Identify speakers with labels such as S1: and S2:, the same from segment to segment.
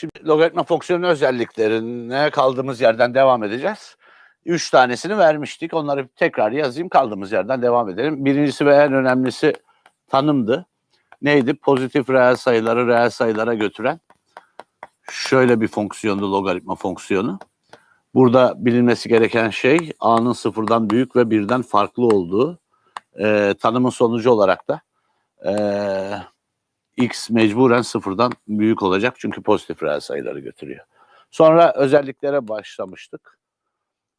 S1: Şimdi logaritma fonksiyonu özelliklerine kaldığımız yerden devam edeceğiz. Üç tanesini vermiştik. Onları tekrar yazayım kaldığımız yerden devam edelim. Birincisi ve en önemlisi tanımdı. Neydi? Pozitif reel sayıları reel sayılara götüren şöyle bir fonksiyondu logaritma fonksiyonu. Burada bilinmesi gereken şey a'nın sıfırdan büyük ve birden farklı olduğu Ee, tanımın sonucu olarak da ee, x mecburen sıfırdan büyük olacak çünkü pozitif reel sayıları götürüyor. Sonra özelliklere başlamıştık.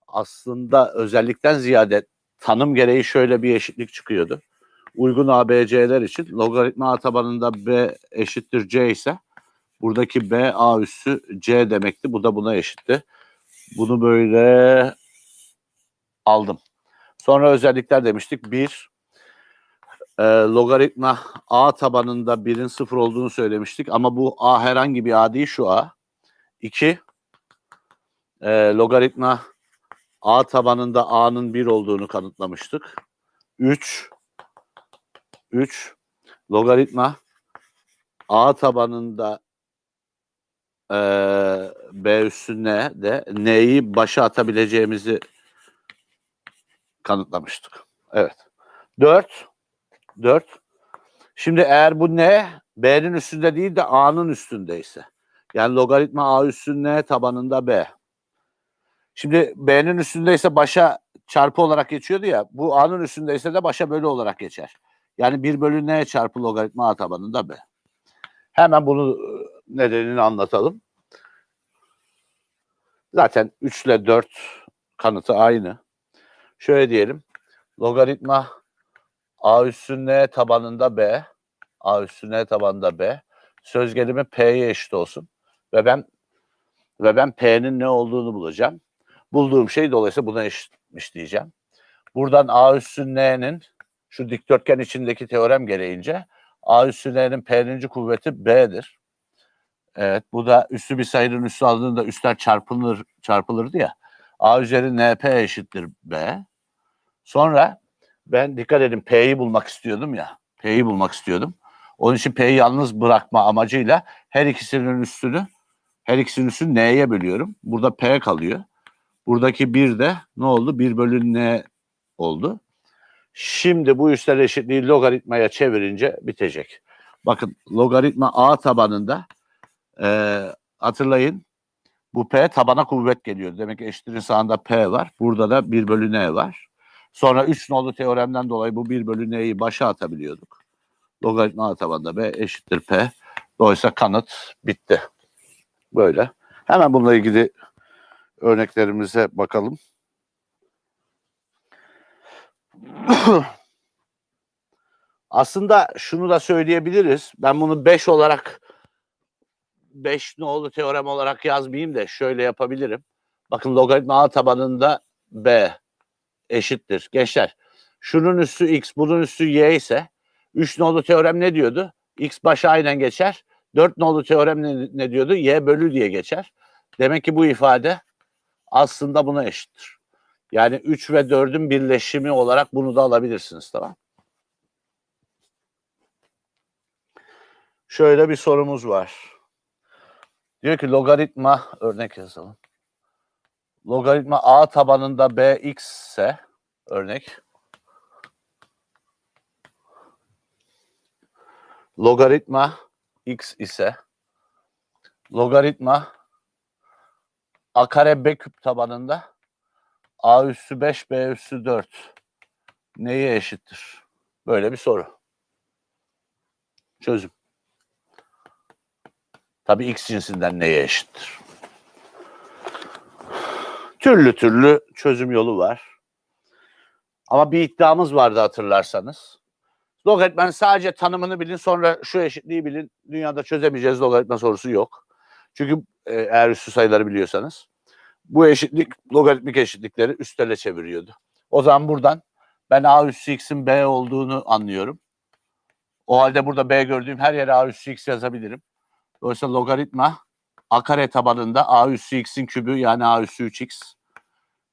S1: Aslında özellikten ziyade tanım gereği şöyle bir eşitlik çıkıyordu. Uygun ABC'ler için logaritma a tabanında b eşittir c ise buradaki b a üssü c demekti. Bu da buna eşitti. Bunu böyle aldım. Sonra özellikler demiştik. Bir, e, logaritma a tabanında 1'in 0 olduğunu söylemiştik ama bu a herhangi bir a değil şu a. 2 e, logaritma a tabanında a'nın 1 olduğunu kanıtlamıştık. 3 3 logaritma a tabanında e, b üssü n de n'yi başa atabileceğimizi kanıtlamıştık. Evet. 4 4. Şimdi eğer bu n b'nin üstünde değil de a'nın üstündeyse yani logaritma a üssü n tabanında b. Şimdi b'nin üstündeyse başa çarpı olarak geçiyordu ya bu a'nın üstündeyse de başa bölü olarak geçer. Yani 1 bölü n çarpı logaritma a tabanında b. Hemen bunu e, nedenini anlatalım. Zaten 3 ile 4 kanıtı aynı. Şöyle diyelim. Logaritma a üssü n tabanında b. a üssü n tabanında b. Söz gelimi p'ye eşit olsun. Ve ben ve ben p'nin ne olduğunu bulacağım. Bulduğum şey dolayısıyla buna eşitmiş diyeceğim. Buradan a üssü n'nin şu dikdörtgen içindeki teorem gereğince a üssü n'nin p'ninci kuvveti b'dir. Evet bu da üssü bir sayının üssü aldığında üstler çarpılır çarpılırdı ya. a üzeri np eşittir b. Sonra ben dikkat edin P'yi bulmak istiyordum ya. P'yi bulmak istiyordum. Onun için P'yi yalnız bırakma amacıyla her ikisinin üstünü her ikisinin üstünü N'ye bölüyorum. Burada P kalıyor. Buradaki bir de ne oldu? 1 bölü N oldu. Şimdi bu üstler eşitliği logaritmaya çevirince bitecek. Bakın logaritma A tabanında e, hatırlayın bu P tabana kuvvet geliyor. Demek ki eşitliğin sağında P var. Burada da 1 bölü N var. Sonra 3 nolu teoremden dolayı bu 1 bölü n'yi başa atabiliyorduk. Logaritma A tabanında B eşittir P. Dolayısıyla kanıt bitti. Böyle. Hemen bununla ilgili örneklerimize bakalım. Aslında şunu da söyleyebiliriz. Ben bunu 5 olarak 5 nolu teorem olarak yazmayayım da şöyle yapabilirim. Bakın logaritma A tabanında B eşittir. Gençler şunun üssü x bunun üssü y ise 3 nolu teorem ne diyordu? x başa aynen geçer. 4 nolu teorem ne, ne diyordu? y bölü diye geçer. Demek ki bu ifade aslında buna eşittir. Yani 3 ve 4'ün birleşimi olarak bunu da alabilirsiniz tamam Şöyle bir sorumuz var. Diyor ki logaritma örnek yazalım. Logaritma a tabanında bx ise örnek logaritma x ise logaritma a kare b küp tabanında a üssü 5 b üssü 4 neye eşittir? Böyle bir soru. Çözüm. Tabii x cinsinden neye eşittir? Türlü türlü çözüm yolu var. Ama bir iddiamız vardı hatırlarsanız. Logaritmanın sadece tanımını bilin sonra şu eşitliği bilin. Dünyada çözemeyeceğiz logaritma sorusu yok. Çünkü e, eğer üstü sayıları biliyorsanız. Bu eşitlik logaritmik eşitlikleri üstele çeviriyordu. O zaman buradan ben a üssü x'in b olduğunu anlıyorum. O halde burada b gördüğüm her yere a üssü x yazabilirim. Dolayısıyla logaritma a tabanında a üssü x'in kübü yani a üssü 3x.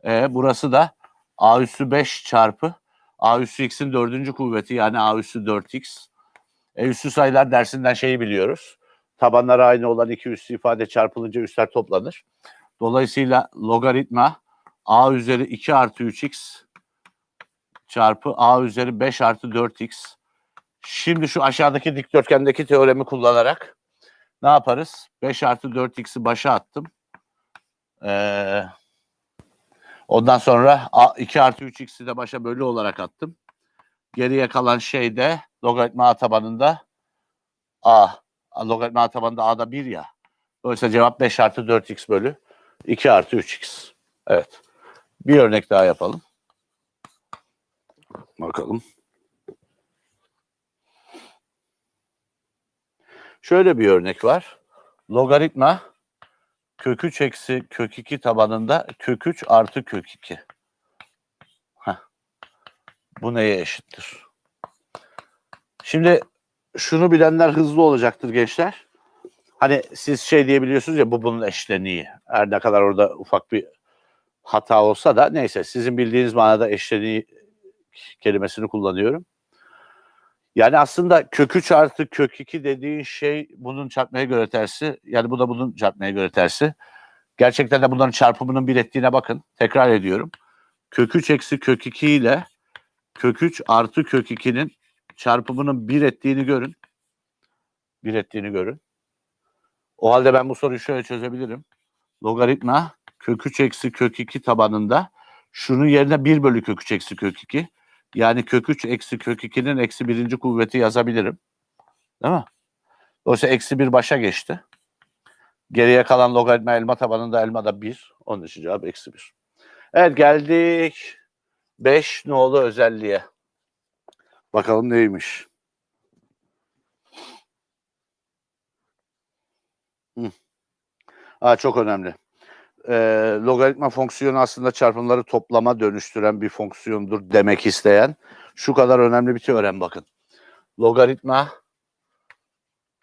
S1: E, burası da a üssü 5 çarpı a üssü x'in dördüncü kuvveti yani a üssü 4x. E, üssü sayılar dersinden şeyi biliyoruz. tabanları aynı olan iki üslü ifade çarpılınca üstler toplanır. Dolayısıyla logaritma a üzeri 2 artı 3x çarpı a üzeri 5 artı 4x. Şimdi şu aşağıdaki dikdörtgendeki teoremi kullanarak ne yaparız? 5 artı 4x'i başa attım. Ee, ondan sonra a- 2 artı 3x'i de başa bölü olarak attım. Geriye kalan şey de logaritma tabanında a. Logaritma a tabanında a'da 1 ya. Dolayısıyla cevap 5 artı 4x bölü 2 artı 3x. Evet. Bir örnek daha yapalım. Bakalım. Şöyle bir örnek var. Logaritma kök 3 eksi kök 2 tabanında kök 3 artı kök 2. Heh. Bu neye eşittir? Şimdi şunu bilenler hızlı olacaktır gençler. Hani siz şey diyebiliyorsunuz ya bu bunun eşleniği. Her ne kadar orada ufak bir hata olsa da neyse sizin bildiğiniz manada eşleniği kelimesini kullanıyorum. Yani aslında kök 3 artı kök 2 dediğin şey bunun çarpmaya göre tersi. Yani bu da bunun çarpmaya göre tersi. Gerçekten de bunların çarpımının bir ettiğine bakın. Tekrar ediyorum. Kök 3 eksi kök 2 ile kök 3 artı kök 2'nin çarpımının bir ettiğini görün. Bir ettiğini görün. O halde ben bu soruyu şöyle çözebilirim. Logaritma kök 3 eksi kök 2 tabanında şunun yerine 1 bölü kök 3 eksi kök 2. Yani kök 3 eksi kök 2'nin eksi birinci kuvveti yazabilirim. Değil mi? Dolayısıyla eksi 1 başa geçti. Geriye kalan logaritma elma tabanında elma da 1. Onun için cevap eksi 1. Evet geldik 5 nolu özelliğe. Bakalım neymiş. Hı. Aa, çok önemli. Ee, logaritma fonksiyonu aslında çarpımları toplama dönüştüren bir fonksiyondur demek isteyen şu kadar önemli bir teorem bakın. Logaritma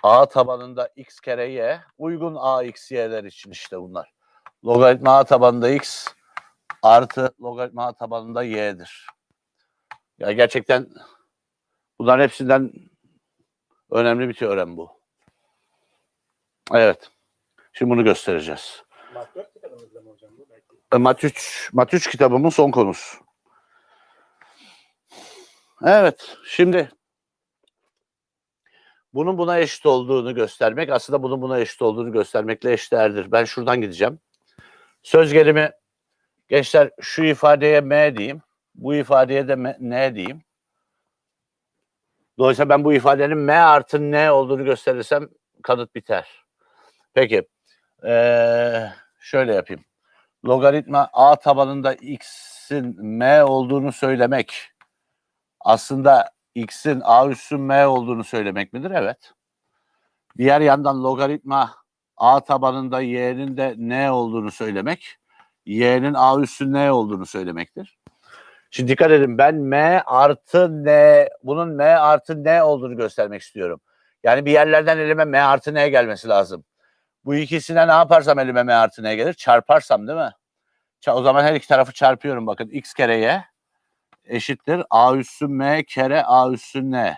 S1: a tabanında x kere y uygun a x y'ler için işte bunlar. Logaritma a tabanında x artı logaritma a tabanında y'dir. Ya gerçekten bunların hepsinden önemli bir teorem bu. Evet. Şimdi bunu göstereceğiz.
S2: Mat 4 kitabınızda mı hocam bu? Belki.
S1: E, 3, Mat 3 kitabımın son konusu. Evet, şimdi bunun buna eşit olduğunu göstermek, aslında bunun buna eşit olduğunu göstermekle eşdeğerdir. Ben şuradan gideceğim. Söz gelimi, gençler şu ifadeye M diyeyim, bu ifadeye de M- N diyeyim. Dolayısıyla ben bu ifadenin M artı N olduğunu gösterirsem kanıt biter. Peki, ee, şöyle yapayım logaritma a tabanında x'in m olduğunu söylemek aslında x'in a üssü m olduğunu söylemek midir? Evet. Diğer yandan logaritma a tabanında y'nin de n olduğunu söylemek y'nin a üssü n olduğunu söylemektir. Şimdi dikkat edin ben m artı n bunun m artı n olduğunu göstermek istiyorum. Yani bir yerlerden elime m artı n gelmesi lazım. Bu ikisine ne yaparsam elime m artı gelir? Çarparsam değil mi? O zaman her iki tarafı çarpıyorum bakın. x kere y eşittir. a üssü m kere a üssü n.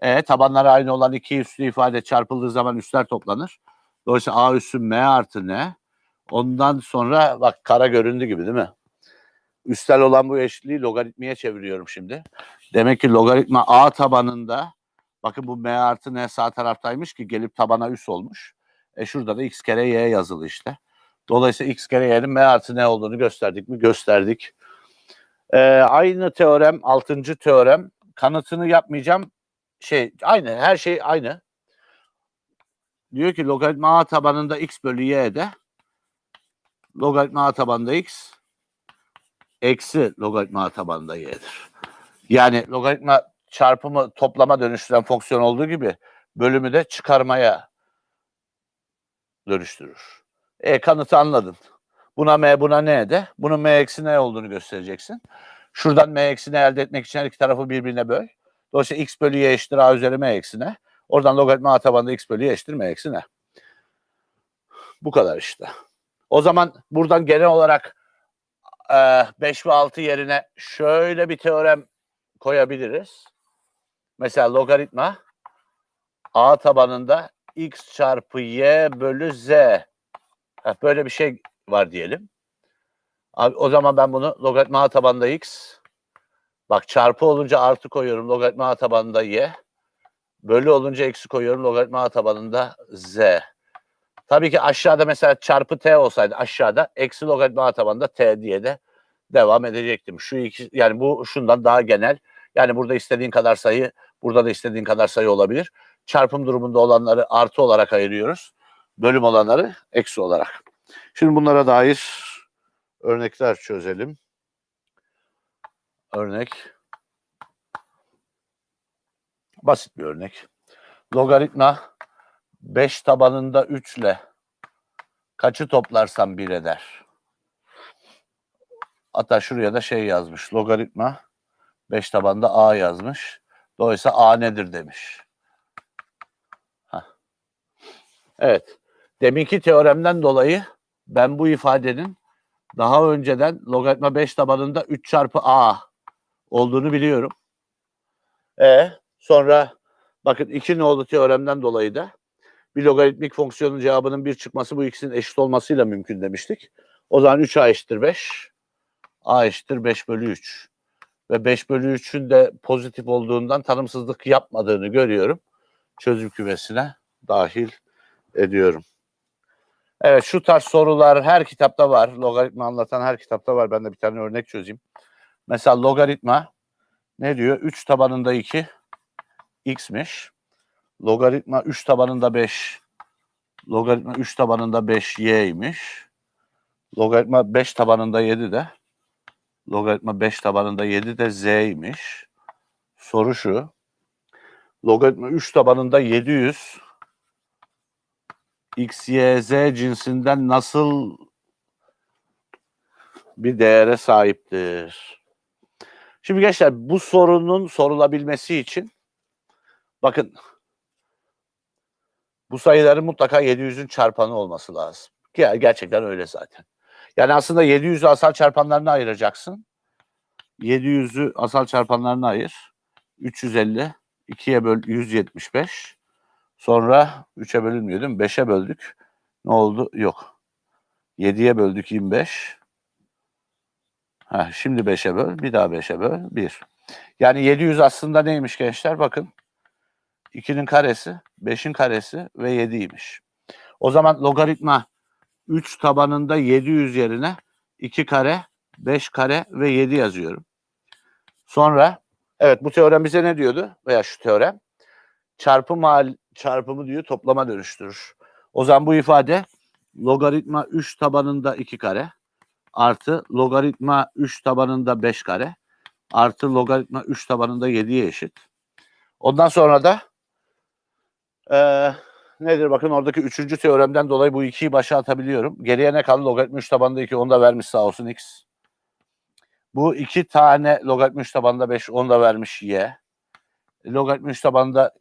S1: E, tabanları aynı olan iki üslü ifade çarpıldığı zaman üstler toplanır. Dolayısıyla a üssü m artı n. Ondan sonra bak kara göründü gibi değil mi? Üstel olan bu eşitliği logaritmiye çeviriyorum şimdi. Demek ki logaritma a tabanında bakın bu m artı n sağ taraftaymış ki gelip tabana üs olmuş. E şurada da x kere y yazılı işte. Dolayısıyla x kere y'nin m artı n olduğunu gösterdik mi? Gösterdik. Ee, aynı teorem, altıncı teorem. Kanıtını yapmayacağım. Şey, aynı, her şey aynı. Diyor ki logaritma a tabanında x bölü y'de logaritma a tabanında x eksi logaritma a tabanında y'dir. Yani logaritma çarpımı toplama dönüştüren fonksiyon olduğu gibi bölümü de çıkarmaya dönüştürür. E kanıtı anladın. Buna m buna n de. Bunun m eksi n olduğunu göstereceksin. Şuradan m eksi n elde etmek için her iki tarafı birbirine böl. Dolayısıyla x bölü y eşittir a üzeri m eksi n. Oradan logaritma a tabanında x bölü y eşittir m eksi n. Bu kadar işte. O zaman buradan genel olarak 5 ve 6 yerine şöyle bir teorem koyabiliriz. Mesela logaritma a tabanında x çarpı y bölü z. Heh, böyle bir şey var diyelim. Abi, o zaman ben bunu logaritma a tabanında x. Bak çarpı olunca artı koyuyorum logaritma a tabanında y. Bölü olunca eksi koyuyorum logaritma a tabanında z. Tabii ki aşağıda mesela çarpı t olsaydı aşağıda eksi logaritma a tabanında t diye de devam edecektim. Şu iki yani bu şundan daha genel. Yani burada istediğin kadar sayı, burada da istediğin kadar sayı olabilir. Çarpım durumunda olanları artı olarak ayırıyoruz. Bölüm olanları eksi olarak. Şimdi bunlara dair örnekler çözelim. Örnek. Basit bir örnek. Logaritma 5 tabanında 3 ile kaçı toplarsam 1 eder? Hatta şuraya da şey yazmış. Logaritma 5 tabanda a yazmış. Dolayısıyla a nedir demiş. Evet. Deminki teoremden dolayı ben bu ifadenin daha önceden logaritma 5 tabanında 3 çarpı a olduğunu biliyorum. E sonra bakın 2 nolu teoremden dolayı da bir logaritmik fonksiyonun cevabının bir çıkması bu ikisinin eşit olmasıyla mümkün demiştik. O zaman 3a eşittir 5. a eşittir 5 bölü 3. Ve 5 bölü 3'ün de pozitif olduğundan tanımsızlık yapmadığını görüyorum. Çözüm kümesine dahil ediyorum. Evet şu tarz sorular her kitapta var. Logaritma anlatan her kitapta var. Ben de bir tane örnek çözeyim. Mesela logaritma ne diyor? 3 tabanında 2 x'miş. Logaritma 3 tabanında 5 logaritma 3 tabanında 5 y'ymiş. Logaritma 5 tabanında 7 de logaritma 5 tabanında 7 de z'ymiş. Soru şu. Logaritma 3 tabanında 700 x, y, z cinsinden nasıl bir değere sahiptir? Şimdi gençler bu sorunun sorulabilmesi için bakın bu sayıların mutlaka 700'ün çarpanı olması lazım. Ki gerçekten öyle zaten. Yani aslında 700'ü asal çarpanlarına ayıracaksın. 700'ü asal çarpanlarına ayır. 350, 2'ye böl 175. Sonra 3'e bölünmüyor değil mi? 5'e böldük. Ne oldu? Yok. 7'ye böldük 25. Heh, şimdi 5'e böl. Bir daha 5'e böl. 1. Yani 700 aslında neymiş gençler? Bakın. 2'nin karesi, 5'in karesi ve 7'ymiş. O zaman logaritma 3 tabanında 700 yerine 2 kare, 5 kare ve 7 yazıyorum. Sonra evet bu teorem bize ne diyordu? Veya şu teorem çarpım hal, çarpımı diyor toplama dönüştürür. O zaman bu ifade logaritma 3 tabanında 2 kare artı logaritma 3 tabanında 5 kare artı logaritma 3 tabanında 7'ye eşit. Ondan sonra da eee nedir bakın oradaki üçüncü teoremden dolayı bu ikiyi başa atabiliyorum. Geriye ne kaldı? Logaritma 3 tabanında 2 onu da vermiş sağ olsun x. Bu iki tane logaritma 3 tabanında 5 onu da vermiş y. Logaritma 3 tabanında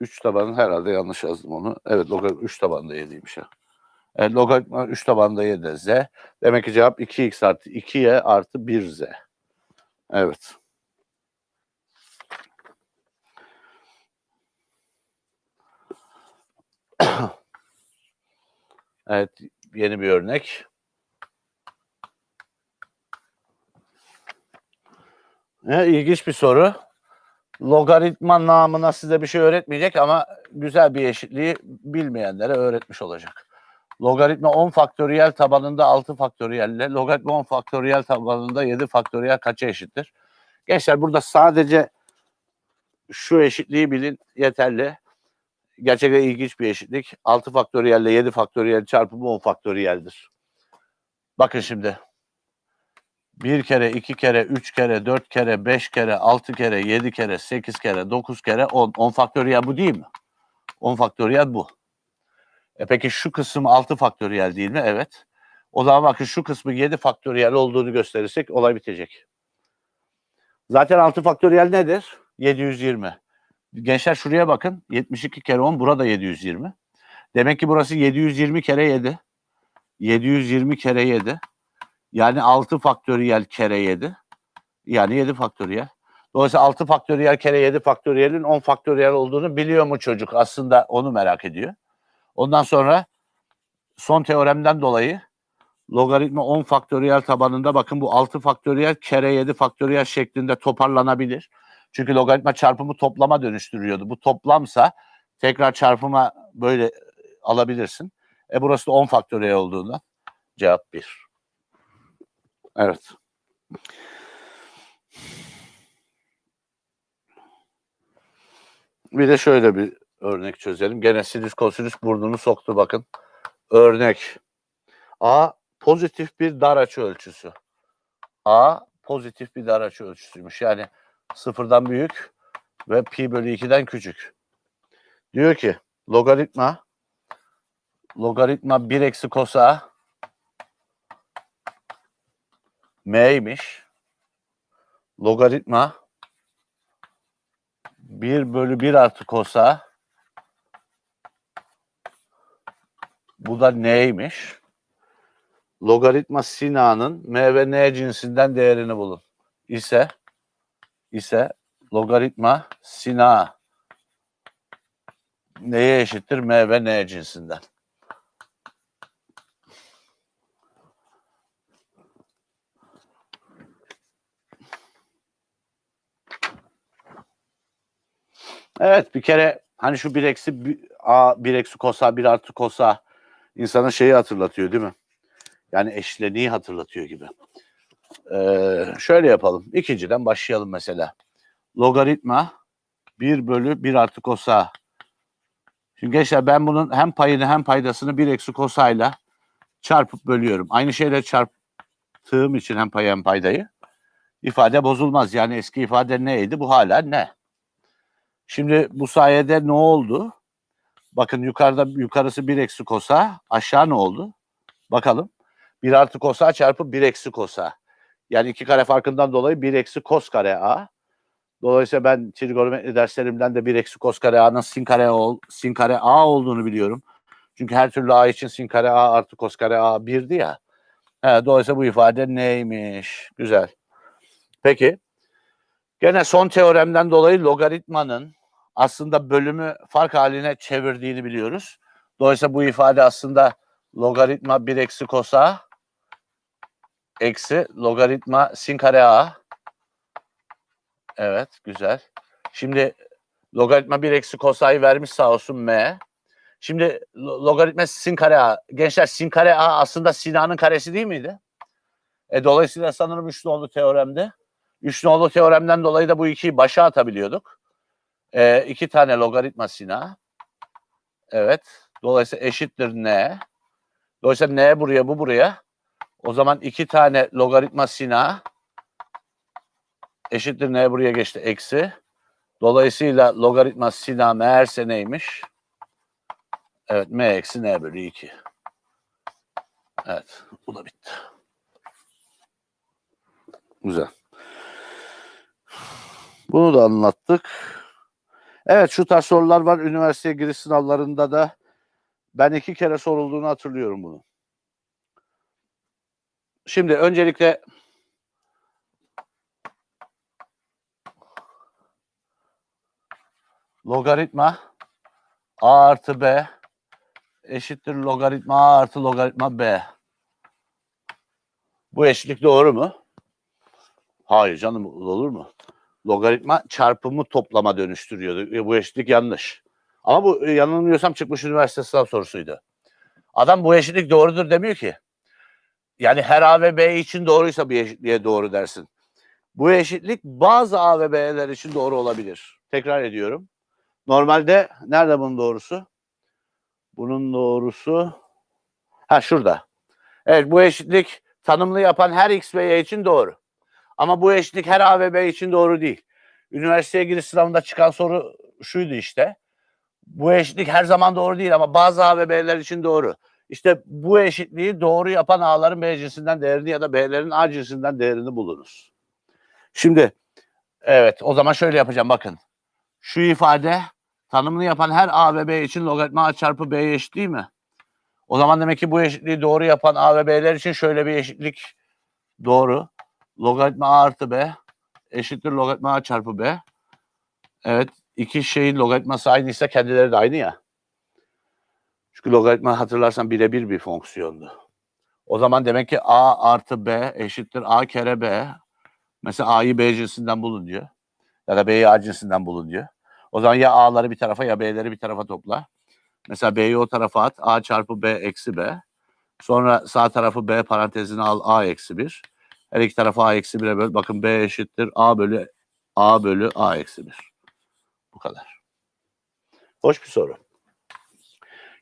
S1: 3 tabanı herhalde yanlış yazdım onu. Evet logaritma 3 tabanında 7'ymiş ya. Evet, logaritma 3 tabanında 7 z. Demek ki cevap 2x artı 2y artı 1z. Evet. Evet, yeni bir örnek. Ne, ilginç bir soru. Logaritma namına size bir şey öğretmeyecek ama güzel bir eşitliği bilmeyenlere öğretmiş olacak. Logaritma 10 faktöriyel tabanında 6 faktöriyelle, logaritma 10 faktöriyel tabanında 7 faktöriyel kaça eşittir? Gençler burada sadece şu eşitliği bilin yeterli. Gerçekten ilginç bir eşitlik. 6 faktöriyelle 7 faktöriyel çarpımı 10 faktöriyeldir. Bakın şimdi. 1 kere, 2 kere, 3 kere, 4 kere, 5 kere, 6 kere, 7 kere, 8 kere, 9 kere, 10. 10 faktöriyel bu değil mi? 10 faktöriyel bu. E peki şu kısım 6 faktöriyel değil mi? Evet. O zaman bakın şu kısmı 7 faktöriyel olduğunu gösterirsek olay bitecek. Zaten 6 faktöriyel nedir? 720. Gençler şuraya bakın. 72 kere 10 burada 720. Demek ki burası 720 kere 7. 720 kere 7. Yani 6 faktöriyel kere 7. Yani 7 faktöriyel. Dolayısıyla 6 faktöriyel kere 7 faktöriyelin 10 faktöriyel olduğunu biliyor mu çocuk? Aslında onu merak ediyor. Ondan sonra son teoremden dolayı logaritma 10 faktöriyel tabanında bakın bu 6 faktöriyel kere 7 faktöriyel şeklinde toparlanabilir. Çünkü logaritma çarpımı toplama dönüştürüyordu. Bu toplamsa tekrar çarpıma böyle alabilirsin. E burası da 10 faktöriyel olduğundan cevap 1. Evet. Bir de şöyle bir örnek çözelim. Gene sinüs kosinüs burnunu soktu bakın. Örnek. A pozitif bir dar açı ölçüsü. A pozitif bir dar açı ölçüsüymüş. Yani sıfırdan büyük ve pi bölü 2'den küçük. Diyor ki logaritma logaritma 1 eksi kosa m'ymiş. Logaritma 1 bölü 1 artı kosa bu da n'ymiş. Logaritma sin a'nın m ve n cinsinden değerini bulun. İse ise logaritma sin a neye eşittir? m ve n cinsinden. Evet bir kere hani şu bir eksi a bir eksi kosa bir artı kosa insana şeyi hatırlatıyor değil mi? Yani eşleniği hatırlatıyor gibi. Ee, şöyle yapalım. İkinciden başlayalım mesela. Logaritma 1 bölü 1 artı kosa. Şimdi gençler ben bunun hem payını hem paydasını 1 eksi kosayla çarpıp bölüyorum. Aynı şeyle çarptığım için hem payı hem paydayı ifade bozulmaz. Yani eski ifade neydi? Bu hala ne? Şimdi bu sayede ne oldu? Bakın yukarıda yukarısı 1 eksi kosa, aşağı ne oldu? Bakalım. 1 artı kosa çarpı 1 eksi kosa. Yani iki kare farkından dolayı 1 eksi kos kare a. Dolayısıyla ben trigonometri derslerimden de 1 eksi kos kare a'nın sin kare, ol, sin kare a olduğunu biliyorum. Çünkü her türlü a için sin kare a artı kos kare a 1'di ya. He, dolayısıyla bu ifade neymiş? Güzel. Peki. Gene son teoremden dolayı logaritmanın aslında bölümü fark haline çevirdiğini biliyoruz. Dolayısıyla bu ifade aslında logaritma 1 eksi kosa eksi logaritma sin kare a. Evet güzel. Şimdi logaritma 1 eksi kosa'yı vermiş sağ olsun m. Şimdi lo- logaritma sin kare a. Gençler sin kare a aslında Sina'nın karesi değil miydi? E, dolayısıyla sanırım üç nolu teoremde. Üç nolu teoremden dolayı da bu ikiyi başa atabiliyorduk. E, iki tane logaritma Sina. Evet. Dolayısıyla eşittir n. Dolayısıyla n buraya bu buraya. O zaman iki tane logaritma Sina eşittir n buraya geçti eksi. Dolayısıyla logaritma Sina meğerse neymiş? Evet m eksi n bölü 2. Evet bu da bitti. Güzel. Bunu da anlattık. Evet şu tarz sorular var. Üniversiteye giriş sınavlarında da ben iki kere sorulduğunu hatırlıyorum bunu. Şimdi öncelikle logaritma a artı b eşittir logaritma a artı logaritma b. Bu eşitlik doğru mu? Hayır canım olur mu? Logaritma çarpımı toplama dönüştürüyordu. E, bu eşitlik yanlış. Ama bu e, yanılmıyorsam çıkmış üniversite sınav sorusuydu. Adam bu eşitlik doğrudur demiyor ki. Yani her A ve B için doğruysa bir eşitliğe doğru dersin. Bu eşitlik bazı A ve B'ler için doğru olabilir. Tekrar ediyorum. Normalde nerede bunun doğrusu? Bunun doğrusu ha şurada. Evet bu eşitlik tanımlı yapan her X ve Y için doğru. Ama bu eşitlik her A ve B için doğru değil. Üniversiteye giriş sınavında çıkan soru şuydu işte. Bu eşitlik her zaman doğru değil ama bazı A ve B'ler için doğru. İşte bu eşitliği doğru yapan A'ların B cinsinden değerini ya da B'lerin A cinsinden değerini bulunuz. Şimdi evet o zaman şöyle yapacağım bakın. Şu ifade tanımını yapan her A ve B için logaritma A çarpı B'ye eşit değil mi? O zaman demek ki bu eşitliği doğru yapan A ve B'ler için şöyle bir eşitlik doğru. Logaritma A artı B eşittir logaritma a çarpı b. Evet iki şeyin logaritması aynıysa kendileri de aynı ya. Çünkü logaritma hatırlarsan birebir bir fonksiyondu. O zaman demek ki a artı b eşittir a kere b. Mesela a'yı b cinsinden bulun diyor. Ya da b'yi a cinsinden bulun diyor. O zaman ya a'ları bir tarafa ya b'leri bir tarafa topla. Mesela b'yi o tarafa at. a çarpı b eksi b. Sonra sağ tarafı b parantezine al a eksi 1. Her iki tarafı a eksi 1'e böl. Bakın b eşittir a bölü a bölü a eksi 1. Bu kadar. Hoş bir soru.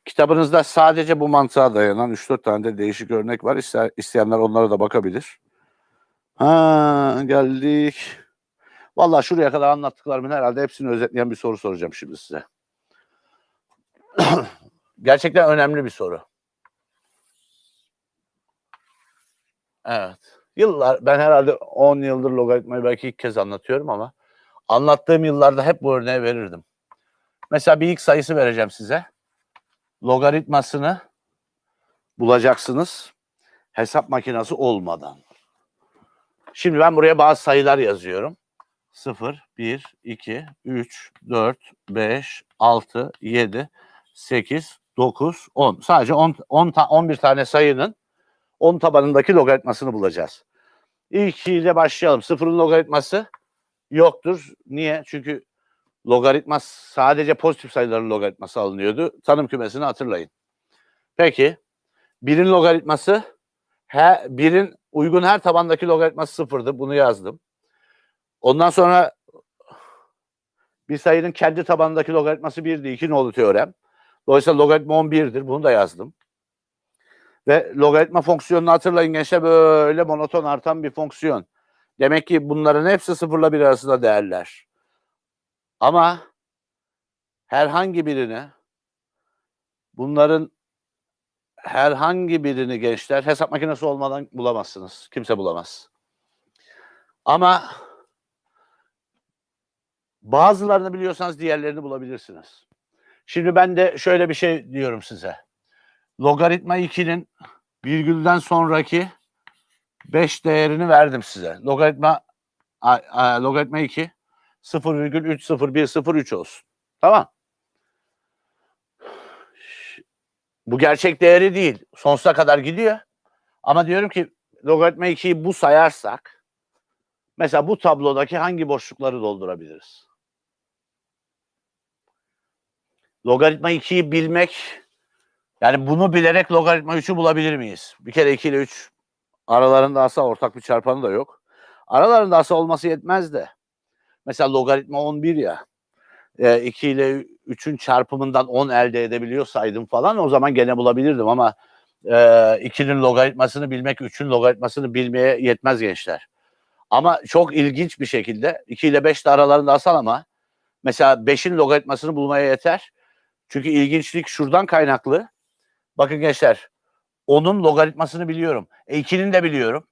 S1: Kitabınızda sadece bu mantığa dayanan 3-4 tane de değişik örnek var. İster, isteyenler onlara da bakabilir. Ha geldik. Vallahi şuraya kadar anlattıklarımın herhalde hepsini özetleyen bir soru soracağım şimdi size. Gerçekten önemli bir soru. Evet. Yıllar, ben herhalde 10 yıldır logaritmayı belki ilk kez anlatıyorum ama anlattığım yıllarda hep bu örneği verirdim. Mesela bir x sayısı vereceğim size. Logaritmasını bulacaksınız hesap makinesi olmadan. Şimdi ben buraya bazı sayılar yazıyorum. 0, 1, 2, 3, 4, 5, 6, 7, 8, 9, 10. Sadece 10, 10 ta- 11 tane sayının 10 tabanındaki logaritmasını bulacağız. İlk ile başlayalım. Sıfırın logaritması yoktur. Niye? Çünkü logaritma sadece pozitif sayıların logaritması alınıyordu. Tanım kümesini hatırlayın. Peki birin logaritması he, birin uygun her tabandaki logaritması sıfırdı. Bunu yazdım. Ondan sonra bir sayının kendi tabanındaki logaritması 1'di. İki nolu teorem. Dolayısıyla logaritma 11'dir. Bunu da yazdım. Ve logaritma fonksiyonunu hatırlayın gençler böyle monoton artan bir fonksiyon. Demek ki bunların hepsi sıfırla bir arasında değerler. Ama herhangi birini bunların herhangi birini gençler hesap makinesi olmadan bulamazsınız. Kimse bulamaz. Ama bazılarını biliyorsanız diğerlerini bulabilirsiniz. Şimdi ben de şöyle bir şey diyorum size. Logaritma 2'nin virgülden sonraki 5 değerini verdim size. Logaritma a, a, logaritma 2 0,30103 olsun. Tamam. Bu gerçek değeri değil. Sonsuza kadar gidiyor. Ama diyorum ki logaritma 2'yi bu sayarsak mesela bu tablodaki hangi boşlukları doldurabiliriz? Logaritma 2'yi bilmek yani bunu bilerek logaritma 3'ü bulabilir miyiz? Bir kere 2 ile 3 aralarında asa ortak bir çarpanı da yok. Aralarında asa olması yetmez de. Mesela logaritma 11 ya. 2 ile 3'ün çarpımından 10 elde edebiliyorsaydım falan o zaman gene bulabilirdim ama 2'nin logaritmasını bilmek 3'ün logaritmasını bilmeye yetmez gençler. Ama çok ilginç bir şekilde 2 ile 5 de aralarında asal ama mesela 5'in logaritmasını bulmaya yeter. Çünkü ilginçlik şuradan kaynaklı. Bakın gençler 10'un logaritmasını biliyorum. E 2'nin de biliyorum.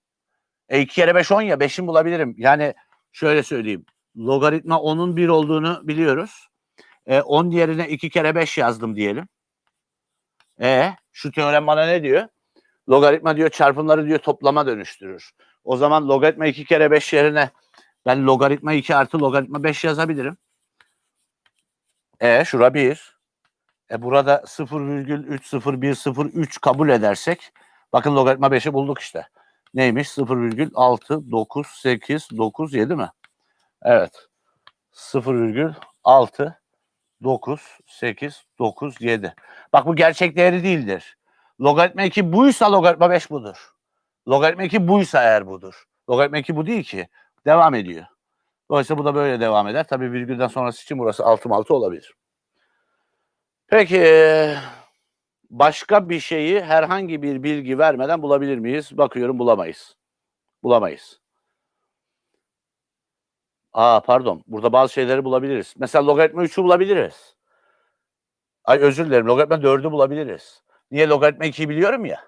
S1: E 2 kere 5 10 ya 5'in bulabilirim. Yani şöyle söyleyeyim. Logaritma 10'un 1 olduğunu biliyoruz. E 10 yerine 2 kere 5 yazdım diyelim. E şu teorem bana ne diyor? Logaritma diyor çarpımları diyor toplama dönüştürür. O zaman logaritma 2 kere 5 yerine ben logaritma 2 artı logaritma 5 yazabilirim. E şura 1. E burada 0,30103 kabul edersek bakın logaritma 5'i bulduk işte. Neymiş? 0,69897 mi? Evet. 0,69897. Bak bu gerçek değeri değildir. Logaritma 2 buysa logaritma 5 budur. Logaritma 2 buysa eğer budur. Logaritma 2 bu değil ki. Devam ediyor. Dolayısıyla bu da böyle devam eder. Tabii virgülden sonrası için burası 6 6 olabilir. Peki başka bir şeyi herhangi bir bilgi vermeden bulabilir miyiz? Bakıyorum bulamayız. Bulamayız. Aa pardon. Burada bazı şeyleri bulabiliriz. Mesela logaritma 3'ü bulabiliriz. Ay özür dilerim. Logaritma 4'ü bulabiliriz. Niye logaritma 2'yi biliyorum ya.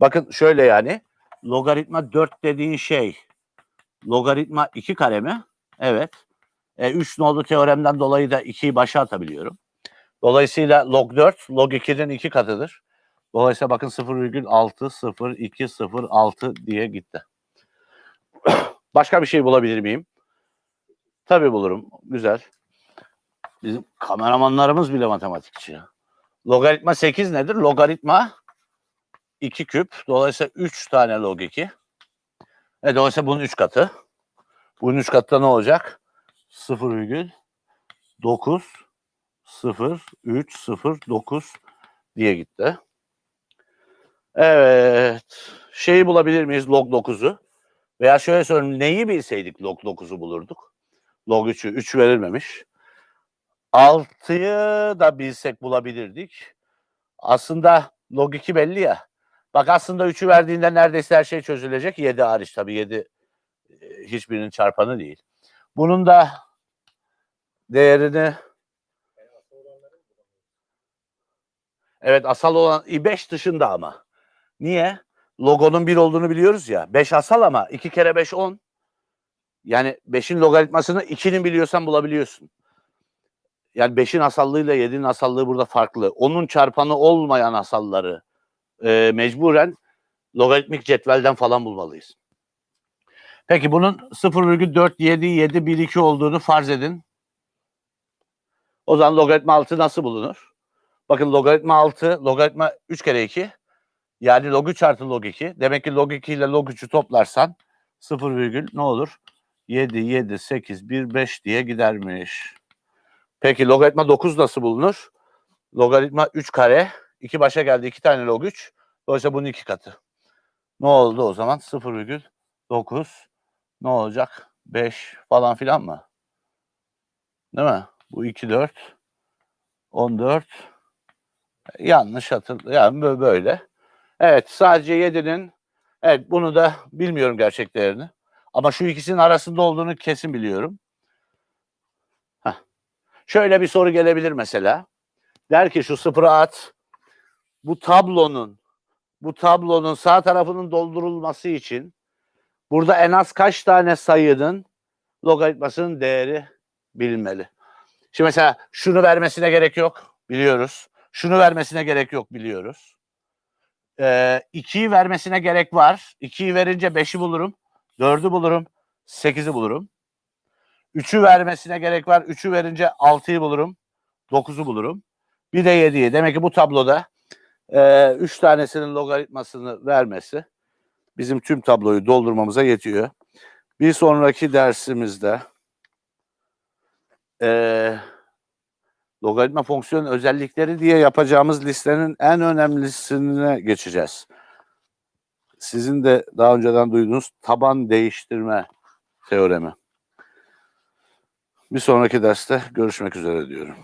S1: Bakın şöyle yani. Logaritma 4 dediğin şey logaritma 2 kare mi? Evet. E, 3 nolu teoremden dolayı da 2'yi başa atabiliyorum. Dolayısıyla log 4 log 2'nin 2 katıdır. Dolayısıyla bakın 0,60206 diye gitti. Başka bir şey bulabilir miyim? Tabii bulurum. Güzel. Bizim kameramanlarımız bile matematikçi. Logaritma 8 nedir? Logaritma 2 küp. Dolayısıyla 3 tane log 2. E, dolayısıyla bunun 3 katı. Bunun 3 katı ne olacak? 0,9 0 3 0 9 diye gitti. Evet. Şeyi bulabilir miyiz log 9'u? Veya şöyle söyleyeyim neyi bilseydik log 9'u bulurduk? Log 3'ü 3 verilmemiş. 6'yı da bilsek bulabilirdik. Aslında log 2 belli ya. Bak aslında 3'ü verdiğinde neredeyse her şey çözülecek. 7 hariç tabii 7 e, hiçbirinin çarpanı değil. Bunun da değerini Evet asal olan i5 dışında ama. Niye? Logonun 1 olduğunu biliyoruz ya. 5 asal ama 2 kere 5 10. Yani 5'in logaritmasını 2'nin biliyorsan bulabiliyorsun. Yani 5'in asallığıyla 7'nin asallığı burada farklı. Onun çarpanı olmayan asalları e, mecburen logaritmik cetvelden falan bulmalıyız. Peki bunun 0,47712 olduğunu farz edin. O zaman logaritma 6 nasıl bulunur? Bakın logaritma 6, logaritma 3 kere 2. Yani log 3 artı log 2. Demek ki log 2 ile log 3'ü toplarsan 0 virgül ne olur? 7, 7, 8, 1, 5 diye gidermiş. Peki logaritma 9 nasıl bulunur? Logaritma 3 kare. 2 başa geldi 2 tane log 3. Dolayısıyla bunun 2 katı. Ne oldu o zaman? 0,9 ne olacak? 5 falan filan mı? Değil mi? Bu 2, 4, 14, Yanlış hatırlı. Yani bö- böyle. Evet sadece 7'nin evet bunu da bilmiyorum gerçek değerini. Ama şu ikisinin arasında olduğunu kesin biliyorum. Heh. Şöyle bir soru gelebilir mesela. Der ki şu sıfırı at. Bu tablonun bu tablonun sağ tarafının doldurulması için burada en az kaç tane sayının logaritmasının değeri bilinmeli. Şimdi mesela şunu vermesine gerek yok. Biliyoruz. Şunu vermesine gerek yok biliyoruz. Ee, 2'yi vermesine gerek var. 2'yi verince 5'i bulurum. 4'ü bulurum. 8'i bulurum. 3'ü vermesine gerek var. 3'ü verince 6'yı bulurum. 9'u bulurum. Bir de 7'yi. Demek ki bu tabloda 3 tanesinin logaritmasını vermesi bizim tüm tabloyu doldurmamıza yetiyor. Bir sonraki dersimizde eee logaritma fonksiyon özellikleri diye yapacağımız listenin en önemlisine geçeceğiz. Sizin de daha önceden duyduğunuz taban değiştirme teoremi. Bir sonraki derste görüşmek üzere diyorum.